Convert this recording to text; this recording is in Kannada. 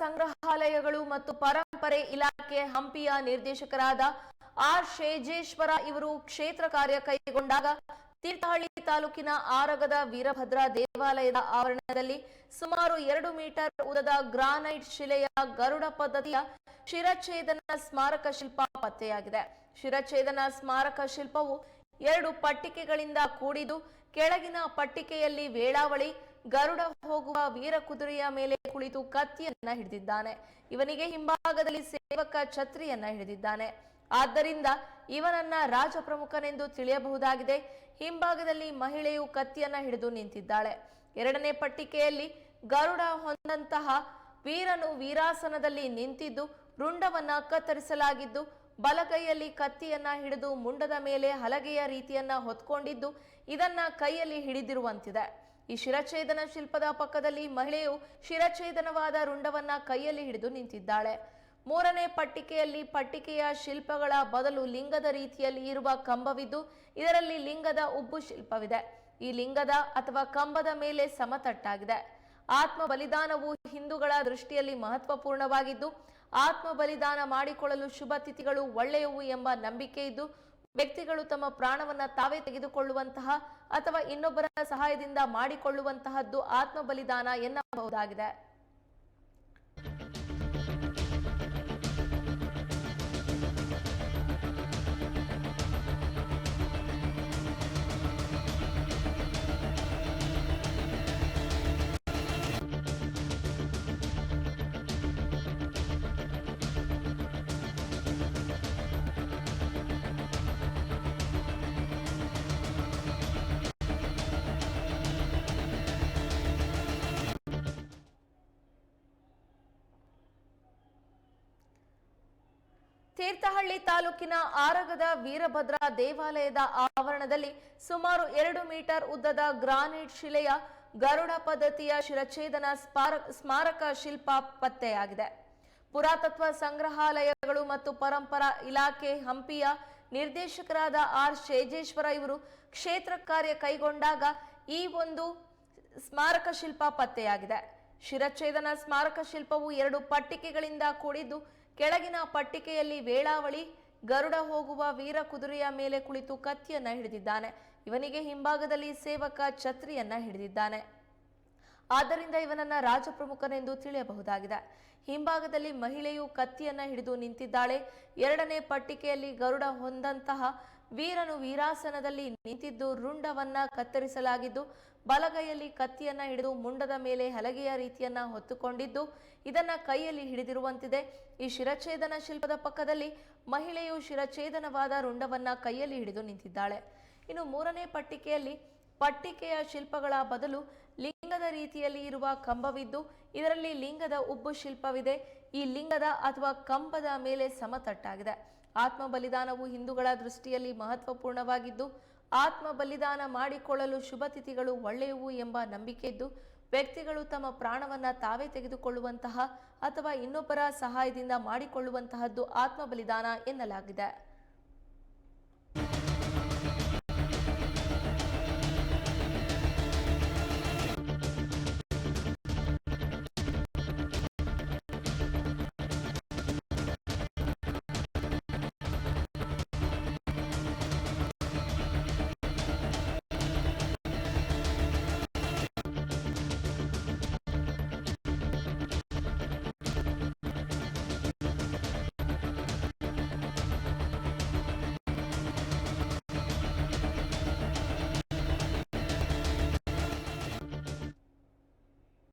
ಸಂಗ್ರಹಾಲಯಗಳು ಮತ್ತು ಪರಂಪರೆ ಇಲಾಖೆ ಹಂಪಿಯ ನಿರ್ದೇಶಕರಾದ ಆರ್ ಶೇಜೇಶ್ವರ ಇವರು ಕ್ಷೇತ್ರ ಕಾರ್ಯ ಕೈಗೊಂಡಾಗ ತೀರ್ಥಹಳ್ಳಿ ತಾಲೂಕಿನ ಆರಗದ ವೀರಭದ್ರ ದೇವಾಲಯದ ಆವರಣದಲ್ಲಿ ಸುಮಾರು ಎರಡು ಮೀಟರ್ ಉದದ ಗ್ರಾನೈಟ್ ಶಿಲೆಯ ಗರುಡ ಪದ್ಧತಿಯ ಶಿರಛೇದನ ಸ್ಮಾರಕ ಶಿಲ್ಪ ಪತ್ತೆಯಾಗಿದೆ. ಶಿರಛೇದನ ಸ್ಮಾರಕ ಶಿಲ್ಪವು ಎರಡು ಪಟ್ಟಿಕೆಗಳಿಂದ ಕೂಡಿದ್ದು, ಕೆಳಗಿನ ಪಟ್ಟಿಕೆಯಲ್ಲಿ ವೇಳಾವಳಿ ಗರುಡ ಹೋಗುವ ವೀರ ಕುದುರೆಯ ಮೇಲೆ ಕುಳಿತು ಕತ್ತಿಯನ್ನ ಹಿಡಿದಿದ್ದಾನೆ. ಇವನಿಗೆ ಹಿಂಭಾಗದಲ್ಲಿ ಸೇವಕ ಛತ್ರಿಯನ್ನ ಹಿಡಿದಿದ್ದಾನೆ. ಆದ್ದರಿಂದ ಇವನನ್ನ ರಾಜ ಪ್ರಮುಖನೆಂದು ತಿಳಿಯಬಹುದಾಗಿದೆ. ಹಿಂಭಾಗದಲ್ಲಿ ಮಹಿಳೆಯು ಕತ್ತಿಯನ್ನ ಹಿಡಿದು ನಿಂತಿದ್ದಾಳೆ. ಎರಡನೇ ಪಟ್ಟಿಕೆಯಲ್ಲಿ ಗರುಡ ಹೊಂದಂತಹ ವೀರನು ವೀರಾಸನದಲ್ಲಿ ನಿಂತಿದ್ದು, ರುಂಡವನ್ನ ಕತ್ತರಿಸಲಾಗಿದ್ದು, ಬಲಗೈಯಲ್ಲಿ ಕತ್ತಿಯನ್ನ ಹಿಡಿದು ಮುಂಡದ ಮೇಲೆ ಹಲಗೆಯ ರೀತಿಯನ್ನ ಹೊತ್ಕೊಂಡಿದ್ದು, ಇದನ್ನ ಕೈಯಲ್ಲಿ ಹಿಡಿದಿರುವಂತಿದೆ. ಈ ಶಿರಛೇದನ ಶಿಲ್ಪದ ಪಕ್ಕದಲ್ಲಿ ಮಹಿಳೆಯು ಶಿರಛೇದನವಾದ ರುಂಡವನ್ನ ಕೈಯಲ್ಲಿ ಹಿಡಿದು ನಿಂತಿದ್ದಾಳೆ. ಮೂರನೇ ಪಟ್ಟಿಕೆಯಲ್ಲಿ ಪಟ್ಟಿಕೆಯ ಶಿಲ್ಪಗಳ ಬದಲು ಲಿಂಗದ ರೀತಿಯಲ್ಲಿ ಇರುವ ಕಂಬವಿದ್ದು, ಇದರಲ್ಲಿ ಲಿಂಗದ ಉಬ್ಬು ಶಿಲ್ಪವಿದೆ. ಈ ಲಿಂಗದ ಅಥವಾ ಕಂಬದ ಮೇಲೆ ಸಮತಟ್ಟಾಗಿದೆ. ಆತ್ಮ ಬಲಿದಾನವು ಹಿಂದೂಗಳ ದೃಷ್ಟಿಯಲ್ಲಿ ಮಹತ್ವಪೂರ್ಣವಾಗಿದ್ದು ಆತ್ಮ ಬಲಿದಾನ ಮಾಡಿಕೊಳ್ಳಲು ಶುಭ ತಿಥಿಗಳು ಒಳ್ಳೆಯವು ಎಂಬ ನಂಬಿಕೆ ಇದ್ದು ವ್ಯಕ್ತಿಗಳು ತಮ್ಮ ಪ್ರಾಣವನ್ನ ತಾವೇ ತೆಗೆದುಕೊಳ್ಳುವಂತಹ ಅಥವಾ ಇನ್ನೊಬ್ಬರ ಸಹಾಯದಿಂದ ಮಾಡಿಕೊಳ್ಳುವಂತಹದ್ದು ಆತ್ಮ ಬಲಿದಾನ ಎನ್ನಬಹುದಾಗಿದೆ. ತೀರ್ಥಹಳ್ಳಿ ತಾಲೂಕಿನ ಆರಗದ ವೀರಭದ್ರ ದೇವಾಲಯದ ಆವರಣದಲ್ಲಿ ಸುಮಾರು ಎರಡು ಮೀಟರ್ ಉದ್ದದ ಗ್ರಾನೈಟ್ ಶಿಲೆಯ ಗರುಡ ಪದ್ಧತಿಯ ಶಿರಚ್ಛೇದನ ಸ್ಮಾರಕ ಶಿಲ್ಪ ಪತ್ತೆಯಾಗಿದೆ. ಪುರಾತತ್ವ ಸಂಗ್ರಹಾಲಯಗಳು ಮತ್ತು ಪರಂಪರಾ ಇಲಾಖೆ ಹಂಪಿಯ ನಿರ್ದೇಶಕರಾದ ಆರ್ ಶೇಜೇಶ್ವರ ಇವರು ಕ್ಷೇತ್ರ ಕಾರ್ಯ ಕೈಗೊಂಡಾಗ ಈ ಒಂದು ಸ್ಮಾರಕ ಶಿಲ್ಪ ಪತ್ತೆಯಾಗಿದೆ. ಶಿರಚ್ಛೇದನ ಸ್ಮಾರಕ ಶಿಲ್ಪವು ಎರಡು ಪಟ್ಟಿಕೆಗಳಿಂದ ಕೂಡಿದ್ದು ಕೆಳಗಿನ ಪಟ್ಟಿಕೆಯಲ್ಲಿ ವೇಳಾವಳಿ, ಗರುಡ ಹೋಗುವ ವೀರ ಕುದುರೆಯ ಮೇಲೆ ಕುಳಿತು ಕತ್ತಿಯನ್ನ ಹಿಡಿದಿದ್ದಾನೆ. ಇವನಿಗೆ ಹಿಂಭಾಗದಲ್ಲಿ ಸೇವಕ ಛತ್ರಿಯನ್ನ ಹಿಡಿದಿದ್ದಾನೆ. ಆದ್ದರಿಂದ ಇವನನ್ನ ರಾಜಪ್ರಮುಖನೆಂದು ತಿಳಿಯಬಹುದಾಗಿದೆ. ಹಿಂಭಾಗದಲ್ಲಿ ಮಹಿಳೆಯು ಕತ್ತಿಯನ್ನ ಹಿಡಿದು ನಿಂತಿದ್ದಾಳೆ. ಎರಡನೇ ಪಟ್ಟಿಕೆಯಲ್ಲಿ ಗರುಡ ಹೊಂದಂತಹ ವೀರನು ವೀರಾಸನದಲ್ಲಿ ನಿಂತಿದ್ದು ರುಂಡವನ್ನ ಕತ್ತರಿಸಲಾಗಿದ್ದು, ಬಲಗೈಯಲ್ಲಿ ಕತ್ತಿಯನ್ನ ಹಿಡಿದು ಮುಂಡದ ಮೇಲೆ ಹಲಗೆಯ ರೀತಿಯನ್ನ ಹೊತ್ತುಕೊಂಡಿದ್ದು, ಇದನ್ನ ಕೈಯಲ್ಲಿ ಹಿಡಿದಿರುವಂತಿದೆ. ಈ ಶಿರಚ್ಛೇದನ ಶಿಲ್ಪದ ಪಕ್ಕದಲ್ಲಿ ಮಹಿಳೆಯು ಶಿರಚ್ಛೇದನವಾದ ರುಂಡವನ್ನ ಕೈಯಲ್ಲಿ ಹಿಡಿದು ನಿಂತಿದ್ದಾಳೆ. ಇನ್ನು ಮೂರನೇ ಪಟ್ಟಿಕೆಯಲ್ಲಿ ಪಟ್ಟಿಕೆಯ ಶಿಲ್ಪಗಳ ಬದಲು ಲಿಂಗದ ರೀತಿಯಲ್ಲಿ ಇರುವ ಕಂಬವಿದ್ದು, ಇದರಲ್ಲಿ ಲಿಂಗದ ಉಬ್ಬು ಶಿಲ್ಪವಿದೆ. ಈ ಲಿಂಗದ ಅಥವಾ ಕಂಬದ ಮೇಲೆ ಸಮತಟ್ಟಾಗಿದೆ. ಆತ್ಮ ಬಲಿದಾನವು ಹಿಂದೂಗಳ ದೃಷ್ಟಿಯಲ್ಲಿ ಮಹತ್ವಪೂರ್ಣವಾಗಿದ್ದು, ಆತ್ಮ ಬಲಿದಾನ ಮಾಡಿಕೊಳ್ಳಲು ಶುಭ ತಿಥಿಗಳು ಒಳ್ಳೆಯವು ಎಂಬ ನಂಬಿಕೆ ಇದ್ದು, ವ್ಯಕ್ತಿಗಳು ತಮ್ಮ ಪ್ರಾಣವನ್ನ ತಾವೇ ತೆಗೆದುಕೊಳ್ಳುವಂತಹ ಅಥವಾ ಇನ್ನೊಬ್ಬರ ಸಹಾಯದಿಂದ ಮಾಡಿಕೊಳ್ಳುವಂತಹದ್ದು ಆತ್ಮ ಬಲಿದಾನ ಎನ್ನಲಾಗಿದೆ.